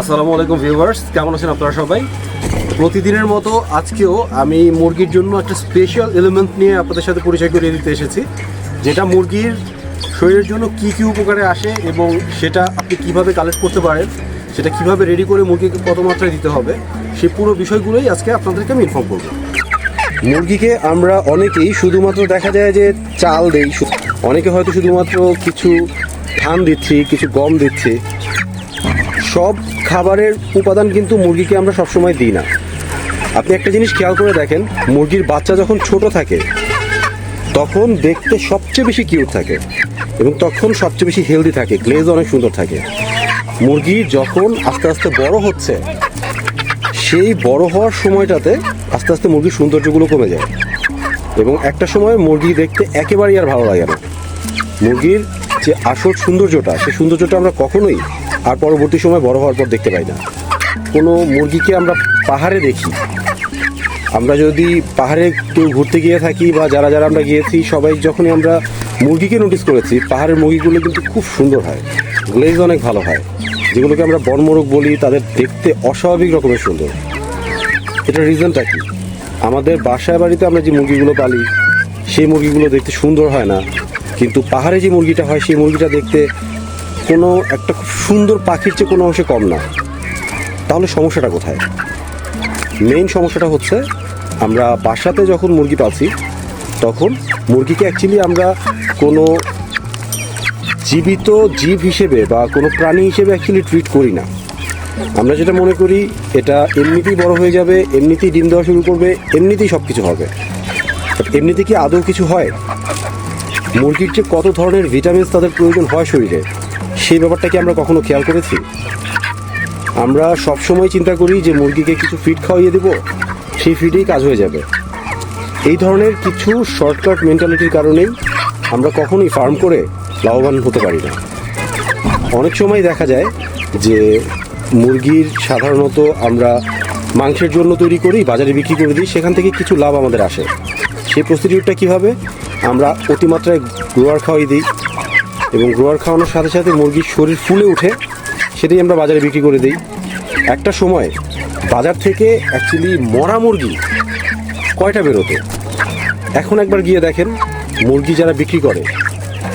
আসসালামু আলাইকুম ভিউয়ার্স, কেমন আছেন আপনারা সবাই? প্রতিদিনের মতো আজকেও আমি মুরগির জন্য একটা স্পেশাল এলিমেন্ট নিয়ে আপনাদের সাথে পরিচয় করিয়ে দিতে এসেছি, যেটা মুরগির শরীরের জন্য কি কি উপকারে আসে এবং সেটা আপনি কীভাবে কালেক্ট করতে পারেন, সেটা কীভাবে রেডি করে মুরগিকে কত মাত্রায় দিতে হবে, সেই পুরো বিষয়গুলোই আজকে আপনাদেরকে আমি ইনফর্ম করব। মুরগিকে আমরা অনেকেই শুধুমাত্র দেখা যায় যে চাল দেই, অনেকে হয়তো শুধুমাত্র কিছু ধান দিচ্ছি, কিছু গম দিচ্ছি সব খাবারের উপাদান কিন্তু মুরগিকে আমরা সবসময় দিই না। আপনি একটা জিনিস খেয়াল করে দেখেন, মুরগির বাচ্চা যখন ছোট থাকে, তখন দেখতে সবচেয়ে বেশি কিউট থাকে এবং তখন সবচেয়ে বেশি হেলদি থাকে গ্লেজ অনেক সুন্দর থাকে। মুরগি যখন আস্তে আস্তে বড় হচ্ছে, সেই বড় হওয়ার সময়টাতে আস্তে আস্তে মুরগির সৌন্দর্যগুলো কমে যায় এবং একটা সময় মুরগি দেখতে একেবারেই আর ভালো লাগে না। মুরগির যে আসল সৌন্দর্যটা, সেই সৌন্দর্যটা আমরা কখনোই আর পরবর্তী সময় বড় হওয়ার পর দেখতে পাই না। কোনো মুরগিকে আমরা পাহাড়ে দেখি। আমরা যদি পাহাড়ে কেউ ঘুরতে গিয়ে থাকি বা যারা যারা আমরা গিয়েছি, সবাই যখনই আমরা মুরগিকে নোটিস করেছি, পাহাড়ের মুরগিগুলো কিন্তু খুব সুন্দর হয় গ্লেজ অনেক ভালো হয়। যেগুলোকে আমরা বনমোরগ বলি, তাদের দেখতে অস্বাভাবিক রকমের সুন্দর। এটার রিজনটা কি? আমাদের বাসায় বাড়িতে আমরা যে মুরগিগুলো পালি, সেই মুরগিগুলো দেখতে সুন্দর হয় না, কিন্তু পাহাড়ে যে মুরগিটা হয়, সেই মুরগিটা দেখতে কোনো একটা খুব সুন্দর পাখির চেয়ে কোনো অংশে কম না। তাহলে সমস্যাটা কোথায়? মেইন সমস্যাটা হচ্ছে, আমরা বাসাতে যখন মুরগি পাচ্ছি তখন মুরগিকে অ্যাকচুয়ালি আমরা কোনো জীবিত জীব হিসেবে বা কোনো প্রাণী হিসেবে অ্যাকচুয়ালি ট্রিট করি না। আমরা যেটা মনে করি, এটা এমনিতেই বড় হয়ে যাবে, এমনিতেই ডিম দেওয়া শুরু করবে, এমনিতেই সব কিছু হবে এমনিতে কি আদৌ কিছু হয়? মুরগির যে কত ধরনের ভিটামিনস তাদের প্রয়োজন হয় শরীরে সেই ব্যাপারটা কি আমরা কখনো খেয়াল করেছি? আমরা সবসময় চিন্তা করি যে মুরগিকে কিছু ফিড খাওয়িয়ে দেবো, সেই ফিডেই কাজ হয়ে যাবে। এই ধরনের কিছু শর্টকাট মেন্টালিটির কারণেই আমরা কখনোই ফার্ম করে লাভবান হতে পারি না। অনেক সময় দেখা যায় যে মুরগির সাধারণত আমরা মাংসের জন্য তৈরি করি, বাজারে বিক্রি করে দিই, সেখান থেকে কিছু লাভ আমাদের আসে। সেই প্রসিডিউরটা কীভাবে? আমরা অতিমাত্রায় গ্রোয়ার খাওয়াই দিই এবং গ্রোয়ার খাওয়ানোর সাথে সাথে মুরগির শরীর ফুলে উঠে সেটাই আমরা বাজারে বিক্রি করে দিই। একটা সময় বাজার থেকে অ্যাকচুয়ালি মরা মুরগি কয়টা বেরোতো? এখন একবার গিয়ে দেখেন, মুরগি যারা বিক্রি করে,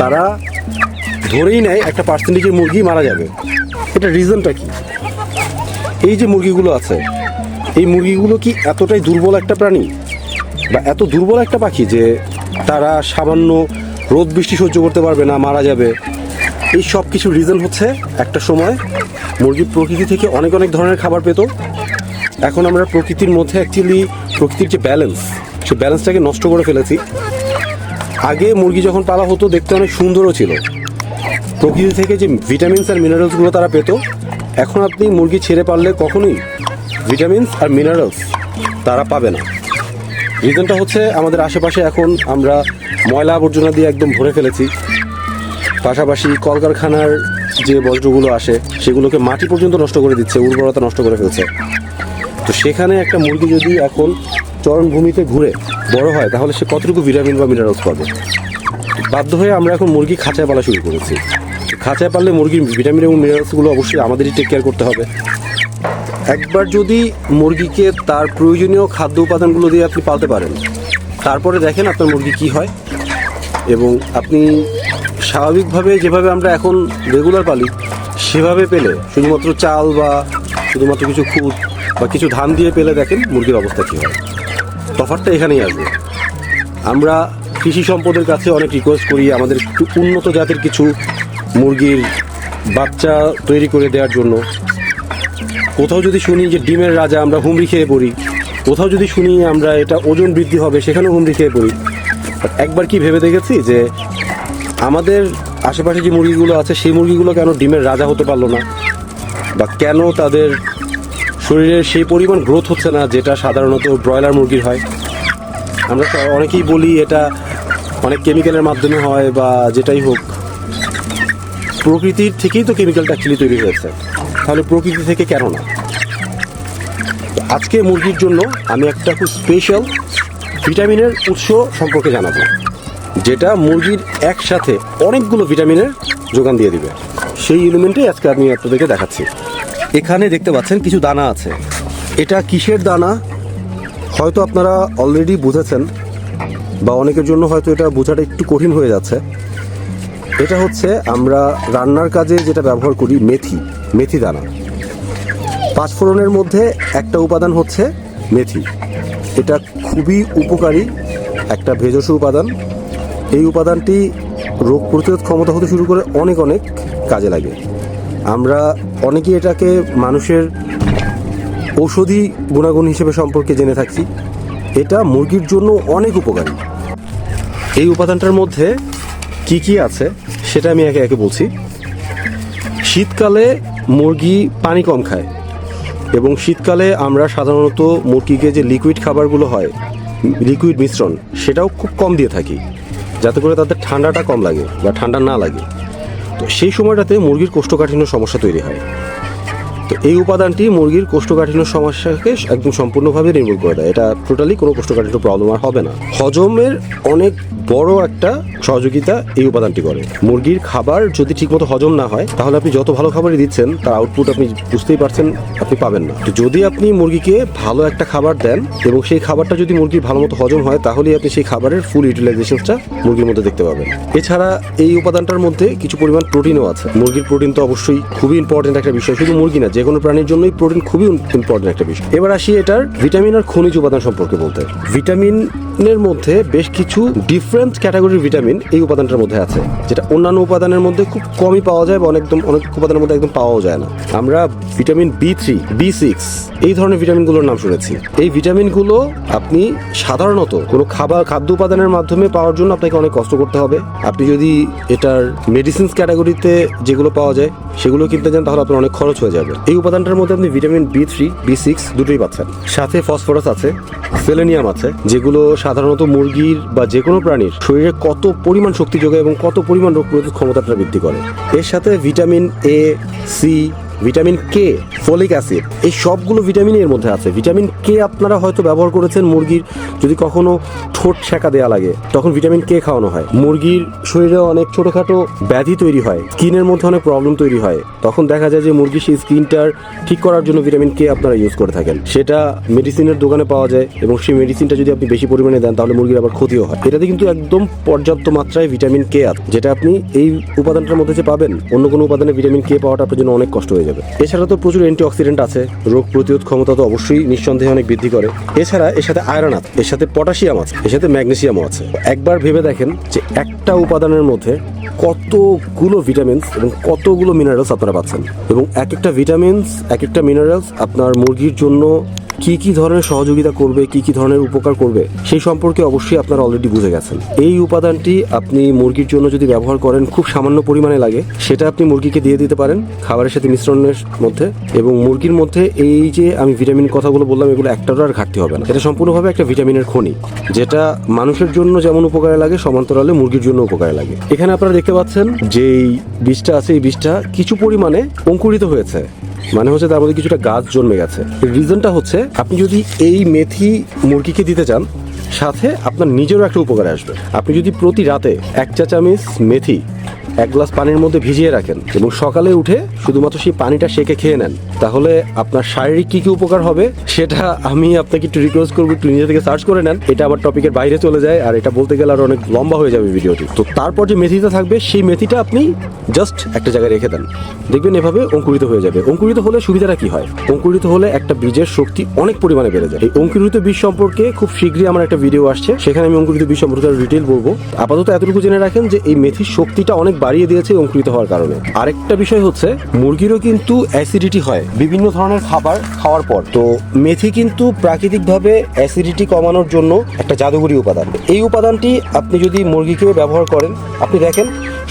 তারা ধরেই নেয় একটা পার্সেন্টেজের মুরগি মারা যাবে। এটা রিজনটা কি? এই যে মুরগিগুলো আছে, এই মুরগিগুলো কি এতটাই দুর্বল একটা প্রাণী? বা এত দুর্বল একটা পাখি যে তারা সামান্য রোদ বৃষ্টি সহ্য করতে পারবে না, মারা যাবে। এই সব কিছু রিজন হচ্ছে একটা সময় মুরগি প্রকৃতি থেকে অনেক অনেক ধরনের খাবার পেত। এখন আমরা প্রকৃতির মধ্যে অ্যাকচুয়ালি প্রকৃতির যে ব্যালেন্স সে ব্যালেন্সটাকে নষ্ট করে ফেলেছি। আগে মুরগি যখন পালা হতো, দেখতে অনেক সুন্দরও ছিল। প্রকৃতি থেকে যে ভিটামিনস আর মিনারেলসগুলো তারা পেত, এখন আপনি মুরগি ছেড়ে পারলে কখনোই ভিটামিনস আর মিনারেলস তারা পাবে না। রিজনটা হচ্ছে আমাদের আশেপাশে এখন আমরা ময়লা আবর্জনা দিয়ে একদম ভরে ফেলেছি। পাশাপাশি কলকারখানার যে বজ্রগুলো আসে, সেগুলোকে মাটি পর্যন্ত নষ্ট করে দিচ্ছে, উর্বরতা নষ্ট করে ফেলছে। তো সেখানে একটা মুরগি যদি এখন চরণভূমিতে ঘুরে বড় হয়, তাহলে সে কতটুকু ভিটামিন বা মিনারেলস পাবে? বাধ্য হয়ে আমরা এখন মুরগি খাঁচায় পালা শুরু করেছি। খাঁচায় পারলে মুরগির ভিটামিন এবং মিনারেলসগুলো অবশ্যই আমাদেরই টেক কেয়ার করতে হবে। একবার যদি মুরগিকে তার প্রয়োজনীয় খাদ্য উপাদানগুলো দিয়ে আপনি পালতে পারেন, তারপরে দেখেন আপনার মুরগি কি হয়। এবং আপনি স্বাভাবিকভাবে যেভাবে আমরা এখন রেগুলার পালি, সেভাবে পেলে, শুধুমাত্র চাল বা শুধুমাত্র কিছু খুদ বা কিছু ধান দিয়ে পেলে দেখেন মুরগির অবস্থা কী হয়। তফাৎটা এখানেই আসবে। আমরা কৃষি সম্পদের কাছে অনেক রিকোয়েস্ট করি আমাদের একটু উন্নত জাতের কিছু মুরগির বাচ্চা তৈরি করে দেওয়ার জন্য। কোথাও যদি শুনি যে ডিমের রাজা আমরা হুমড়ি খেয়ে পড়ি, কোথাও যদি শুনি আমরা এটা ওজন বৃদ্ধি হবে, সেখানেও হুমড়ি খেয়ে পড়ি। একবার কি ভেবে দেখেছি যে আমাদের আশেপাশে যে মুরগিগুলো আছে, সেই মুরগিগুলো কেন ডিমের রাজা হতে পারল না? বা কেন তাদের শরীরে সেই পরিমাণ গ্রোথ হচ্ছে না যেটা সাধারণত ব্রয়লার মুরগির হয়? আমরা অনেকেই বলি এটা অনেক কেমিক্যালের মাধ্যমে হয় বা যেটাই হোক। প্রকৃতির থেকেই তো কেমিক্যালটা অ্যাকচুয়ালি তৈরি হয়েছে। তাহলে প্রকৃতি থেকে কেন না? আজকে মুরগির জন্য আমি একটা খুব স্পেশাল ভিটামিনের উৎস সম্পর্কে জানাব, যেটা মুরগির একসাথে অনেকগুলো ভিটামিনের যোগান দিয়ে দিবে। সেই এলিমেন্টই আজকে আমি আপনাদেরকে দেখাচ্ছি। এখানে দেখতে পাচ্ছেন কিছু দানা আছে। এটা কিসের দানা? হয়তো আপনারা অলরেডি বুঝেছেন, বা অনেকের জন্য হয়তো এটা বোঝাটা একটু কঠিন হয়ে যাচ্ছে। এটা হচ্ছে আমরা রান্নার কাজে যেটা ব্যবহার করি, মেথি মেথি দানা। পাঁচফোড়নের মধ্যে একটা উপাদান হচ্ছে মেথি। এটা খুবই উপকারী একটা ভেষজ উপাদান। এই উপাদানটি রোগ প্রতিরোধ ক্ষমতা হতে শুরু করে অনেক অনেক কাজে লাগে। আমরা অনেকেই এটাকে মানুষের ঔষধি গুণাগুণ হিসেবে সম্পর্কে জেনে থাকছি। এটা মুরগির জন্য অনেক উপকারী। এই উপাদানটার মধ্যে কি কি আছে সেটা আমি একে একে বলছি। শীতকালে মুরগি পানি কম খায়। এবং শীতকালে আমরা সাধারণত মুরগিকে যে লিকুইড খাবারগুলো হয় লিকুইড মিশ্রণ, সেটাও খুব কম দিয়ে থাকি। যাতে করে তাদের ঠান্ডাটা কম লাগে বা ঠান্ডা না লাগে। তো সেই সময়টাতে মুরগির কোষ্ঠকাঠিন্য সমস্যা তৈরি হয়। তো এই উপাদানটি মুরগির কোষ্ঠকাঠিন্য সমস্যাকে একদম সম্পূর্ণভাবে নির্মূল করে দেয়। এটা টোটালি কোনো কোষ্ঠকাঠিন্য প্রবলেম আর হবে না। হজমের অনেক বড় একটা সহযোগিতা এই উপাদানটি করে। মুরগির খাবার যদি ঠিকমতো হজম না হয়, তাহলে আপনি যত ভালো খাবারই দিচ্ছেন, তার আউটপুট আপনি বুঝতেই পারছেন, আপনি পাবেন না। যদি আপনি মুরগিকে ভালো একটা খাবার দেন এবং সেই খাবারটা যদি মুরগির ভালো মতো হজম হয়, তাহলেই আপনি সেই খাবারের ফুল ইউটিলাইজেশনটা মুরগির মধ্যে দেখতে পাবেন। এছাড়া এই উপাদানটার মধ্যে কিছু পরিমাণ প্রোটিনও আছে। মুরগির প্রোটিন তো অবশ্যই খুবই ইম্পর্টেন্ট একটা বিষয়। শুধু মুরগি না যে কোনো প্রাণীর জন্যই প্রোটিন খুবই ইম্পর্টেন্ট একটা বিষয়। এবার আসি এটার ভিটামিন আর খনিজ উপাদান সম্পর্কে বলতে। ভিটামিনের মধ্যে বেশ কিছু ডিফারেন্ট ক্যাটাগরির ভিটামিন এই উপাদানটার মধ্যে আছে, যেটা অন্যান্য উপাদানের মধ্যে খুব কমই পাওয়া যায় বা অনেকদম অনেক উপাদানের মধ্যে একদম পাওয়াও যায় না। আমরা vitamin B three B six এই ধরনের ভিটামিনগুলোর নাম শুনেছি। এই ভিটামিনগুলো আপনি সাধারণত কোনো খাবার, খাদ্য উপাদানের মাধ্যমে পাওয়ার জন্য আপনাকে অনেক কষ্ট করতে হবে। আপনি যদি এটার মেডিসিনস ক্যাটাগরিতে যেগুলো পাওয়া যায়, সেগুলো কিনতে যান, তাহলে আপনার অনেক খরচ হয়ে যাবে। এই উপাদানটার মধ্যে আপনি vitamin B three B six দুটোই পাচ্ছেন। সাথে ফসফরাস আছে সেলেনিয়াম আছে, যেগুলো সাধারণত মুরগির বা যে কোনো প্রাণীর শরীরে কত পরিমাণ শক্তি যোগায় এবং কত পরিমাণ রোগ প্রতিরোধ ক্ষমতাটা বৃদ্ধি করে। এর সাথে vitamin A C vitamin K folic acid, এই সবগুলো ভিটামিন এর মধ্যে আছে। ভিটামিন কে আপনারা হয়তো ব্যবহার করেছেন মুরগির, যদি কখনো ঠোঁট ছেঁকা দেওয়া লাগে, তখন ভিটামিন কে খাওয়ানো হয়। মুরগির শরীরে অনেক ছোটোখাটো ব্যাধি তৈরি হয়, স্কিনের মধ্যে অনেক প্রবলেম তৈরি হয়। তখন দেখা যায় যে মুরগির সেই স্কিনটার ঠিক করার জন্য ভিটামিন কে আপনারা ইউজ করে থাকেন। সেটা মেডিসিনের দোকানে পাওয়া যায় এবং সেই মেডিসিনটা যদি আপনি বেশি পরিমাণে দেন, তাহলে মুরগির আবার ক্ষতিও হয়। এটাতে কিন্তু একদম পর্যাপ্ত মাত্রায় ভিটামিন কে আছে। যেটা আপনি এই উপাদানটার মধ্যে যে পাবেন, অন্য কোনো উপাদানে ভিটামিন কে পাওয়াটা আপনার জন্য অনেক কষ্ট হয়ে যাবে। এছাড়া তো প্রচুর অ্যান্টিঅক্সিডেন্ট আছে, রোগ প্রতিরোধ ক্ষমতা তো অবশ্যই নিঃসন্দেহে অনেক বৃদ্ধি করে। এছাড়া এর সাথে আয়রন আছে, এর সাথে পটাশিয়াম আছে, এর সাথে ম্যাগনেসিয়ামও আছে। একবার ভেবে দেখেন যে একটা উপাদানের মধ্যে কতগুলো ভিটামিনস এবং কতগুলো মিনারেলস আপনারা পাচ্ছেন। এবং এক একটা ভিটামিনস এক একটা মিনারেলস আপনার মুরগির জন্য কি কি ধরনের সহযোগিতা করবে, কি কি ধরনের উপকার করবে, সেই সম্পর্কে অবশ্যই আপনারা অলরেডি বুঝে গেছেন। এই উপাদানটি আপনি মুরগির জন্য যদি ব্যবহার করেন, খুব সামান্য পরিমাণে লাগে। সেটা আপনি মুরগিকে দিয়ে দিতে পারেন খাবারের সাথে মিশ্রণের মধ্যে এবং মুরগির মধ্যে এই যে আমি ভিটামিন কথাগুলো বললাম, এগুলো একটারও আর ঘাটতি হবে না। এটা সম্পূর্ণভাবে একটা ভিটামিনের খনি, যেটা মানুষের জন্য যেমন উপকারে লাগে, সমান্তরালে মুরগির জন্য উপকারে লাগে। এখানে আপনারা দেখতে পাচ্ছেন যে এই বীজটা আছে, এই বীজটা কিছু পরিমাণে অঙ্কুরিত হয়েছে। মানে হচ্ছে তার মধ্যে কিছুটা গাছ জন্মে গেছে। রিজনটা হচ্ছে, আপনি যদি এই মেথি মুরগিকে দিতে চান, সাথে আপনার নিজেরও একটা উপকারে আসবে। আপনি যদি প্রতি রাতে এক চা চামচ মেথি এক গ্লাস পানির মধ্যে ভিজিয়ে রাখেন এবং সকালে উঠে শুধুমাত্র সেই পানিটা সেকে খেয়ে নেন। তাহলে আপনার শারীরিক কি কি উপকার হবে সেটা আমি আপনাকে একটু রিকোয়েস্ট করব, একটু নিজে থেকে সার্চ করে নেন। এটা আমার টপিকের বাইরে চলে যায় আর এটা বলতে গেলে আর অনেক লম্বা হয়ে যাবে ভিডিওটি তো তারপর যে মেথিটা থাকবে, সেই মেথিটা আপনি জাস্ট একটা জায়গায় রেখে দেন। দেখবেন এভাবে অঙ্কুরিত হয়ে যাবে। অঙ্কুরিত হলে সুবিধাটা কি হয়? অঙ্কুরিত হলে একটা বীজের শক্তি অনেক পরিমাণে বেড়ে যায়। এই অঙ্কুরিত বীজ সম্পর্কে খুব শীঘ্রই আমার একটা ভিডিও আসছে। সেখানে আমি অঙ্কুরিত বীজ সম্পর্কে ডিটেল বলব। আপাতত এতটুকু জেনে রাখেন যে এই মেথির শক্তিটা অনেক বাড়িয়ে দিয়েছে অঙ্কুরিত হওয়ার কারণে। আরেকটা বিষয় হচ্ছে, মুরগিরও কিন্তু অ্যাসিডিটি হয় বিভিন্ন ধরনের খাবার খাওয়ার পর। তো মেথি কিন্তু প্রাকৃতিকভাবে অ্যাসিডিটি কমানোর জন্য একটা জাদুঘরি উপাদান। এই উপাদানটি আপনি যদি মুরগিকে ব্যবহার করেন, আপনি দেখেন,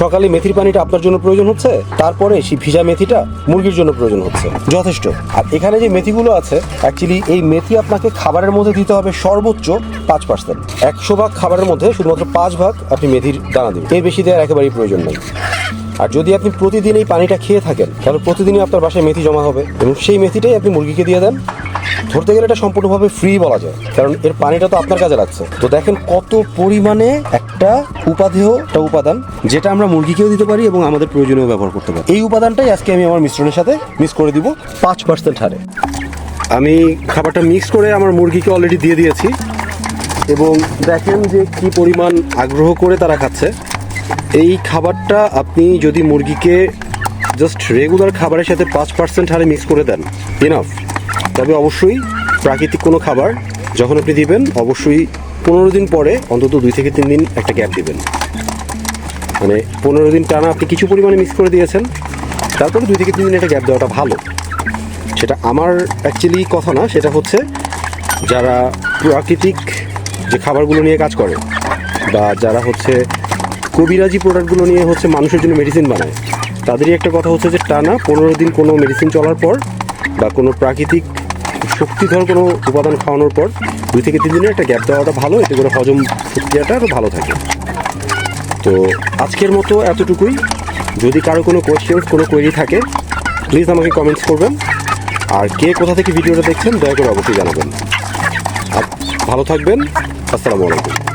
সকালে মেথির পানিটা আপনার জন্য প্রয়োজন হচ্ছে, তারপরে সেই ভিজা মেথিটা মুরগির জন্য প্রয়োজন হচ্ছে। যথেষ্ট। আর এখানে যে মেথিগুলো আছে অ্যাকচুয়ালি এই মেথি আপনাকে খাবারের মধ্যে দিতে হবে সর্বোচ্চ পাঁচ পার্সেন্ট একশো ভাগ খাবারের মধ্যে শুধুমাত্র পাঁচ ভাগ আপনি মেথির দানা দিন। এর বেশি দেওয়ার একেবারেই প্রয়োজন নেই। আর যদি আপনি প্রতিদিন এই পানিটা খেয়ে থাকেন তাহলে প্রতিদিনই আপনার বাসায় মেথি জমা হবে, এবং সেই মেথিটাই আপনি মুরগিকে দিয়ে দেন, ধরতে গেলে এটা সম্পূর্ণভাবে ফ্রি বলা যায়, কারণ এর পানিটা তো আপনার কাজে লাগছে। তো দেখেন কত পরিমাণে একটা উপাদেয় একটা উপাদান, যেটা আমরা মুরগিকেও দিতে পারি এবং আমাদের প্রয়োজনীয় ব্যবহার করতে পারি। এই উপাদানটাই আজকে আমি আমার মিশ্রণের সাথে মিক্স করে দিব পাঁচ পার্সেন্ট হারে। আমি খাবারটা মিক্স করে আমার মুরগিকে অলরেডি দিয়ে দিয়েছি, এবং দেখেন যে কি পরিমাণ আগ্রহ করে তারা খাচ্ছে। এই খাবারটা আপনি যদি মুরগিকে জাস্ট রেগুলার খাবারের সাথে পাঁচ পার্সেন্ট হারে মিক্স করে দেন ইনাফ তবে অবশ্যই প্রাকৃতিক কোনো খাবার যখন আপনি দিবেন, অবশ্যই পনেরো দিন পরে, অন্তত দুই থেকে তিন দিন একটা গ্যাপ দিবেন। মানে পনেরো দিন টানা আপনি কিছু পরিমাণে মিক্স করে দিয়েছেন, তারপরে দুই থেকে তিন দিন একটা গ্যাপ দেওয়াটা ভালো। সেটা আমার অ্যাকচুয়ালি কথা না, সেটা হচ্ছে যারা প্রাকৃতিক যে খাবারগুলো নিয়ে কাজ করে, বা যারা হচ্ছে কবিরাজি প্রোডাক্টগুলো নিয়ে হচ্ছে মানুষের জন্য মেডিসিন বানায়। তাদেরই একটা কথা হচ্ছে যে টানা পনেরো দিন কোনো মেডিসিন চলার পর বা কোনো প্রাকৃতিক শক্তিধর কোনো উপাদান খাওয়ানোর পর দুই থেকে তিন দিনের একটা গ্যাপ দেওয়াটা ভালো, এতে করে হজম প্রক্রিয়াটা আরও ভালো থাকে। তো আজকের মতো এতটুকুই। যদি কারও কোনো কোয়েশ্চেন্স কোনো কোয়েরি থাকে প্লিজ আমাকে কমেন্টস করবেন। আর কে কোথা থেকে ভিডিওটা দেখছেন, দয়া করে অবশ্যই জানাবেন। আর ভালো থাকবেন। আসসালামু আলাইকুম।